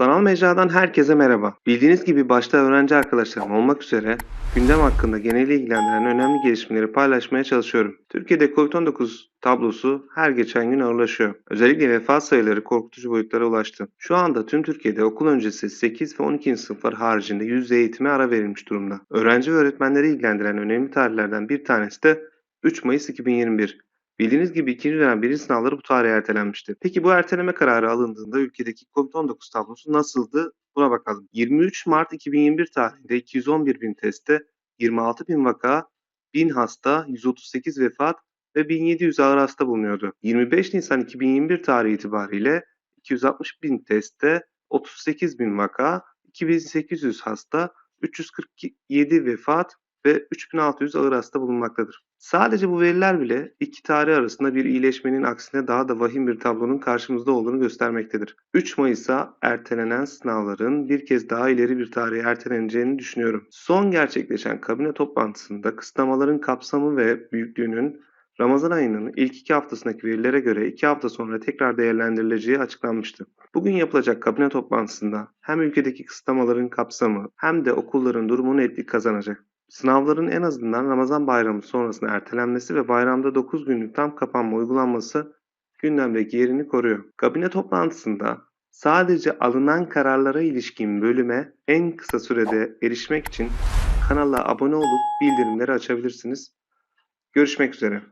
Sanal mecradan herkese merhaba. Bildiğiniz gibi başta öğrenci arkadaşlarım olmak üzere gündem hakkında geneli ilgilendiren önemli gelişmeleri paylaşmaya çalışıyorum. Türkiye'de COVID-19 tablosu her geçen gün ağırlaşıyor. Özellikle vefat sayıları korkutucu boyutlara ulaştı. Şu anda tüm Türkiye'de okul öncesi 8 ve 12. sınıflar haricinde yüz yüze eğitime ara verilmiş durumda. Öğrenci ve öğretmenleri ilgilendiren önemli tarihlerden bir tanesi de 3 Mayıs 2021. Bildiğiniz gibi ikinci dönem birinci sınavları bu tarihe ertelenmişti. Peki bu erteleme kararı alındığında ülkedeki COVID-19 tablosu nasıldı? Buna bakalım. 23 Mart 2021 tarihinde 211 bin testte 26 bin vaka, 1000 hasta, 138 vefat ve 1700 ağır hasta bulunuyordu. 25 Nisan 2021 tarihi itibariyle 260 bin testte 38 bin vaka, 2800 hasta, 347 vefat ve 3600 ağır hasta bulunmaktadır. Sadece bu veriler bile iki tarih arasında bir iyileşmenin aksine daha da vahim bir tablonun karşımızda olduğunu göstermektedir. 3 Mayıs'a ertelenen sınavların bir kez daha ileri bir tarihe erteleneceğini düşünüyorum. Son gerçekleşen kabine toplantısında kısıtlamaların kapsamı ve büyüklüğünün Ramazan ayının ilk iki haftasındaki verilere göre iki hafta sonra tekrar değerlendirileceği açıklanmıştı. Bugün yapılacak kabine toplantısında hem ülkedeki kısıtlamaların kapsamı hem de okulların durumu netlik kazanacak. Sınavların en azından Ramazan bayramı sonrasında ertelenmesi ve bayramda 9 günlük tam kapanma uygulanması gündemdeki yerini koruyor. Kabine toplantısında sadece alınan kararlara ilişkin bölüme en kısa sürede erişmek için kanala abone olup bildirimleri açabilirsiniz. Görüşmek üzere.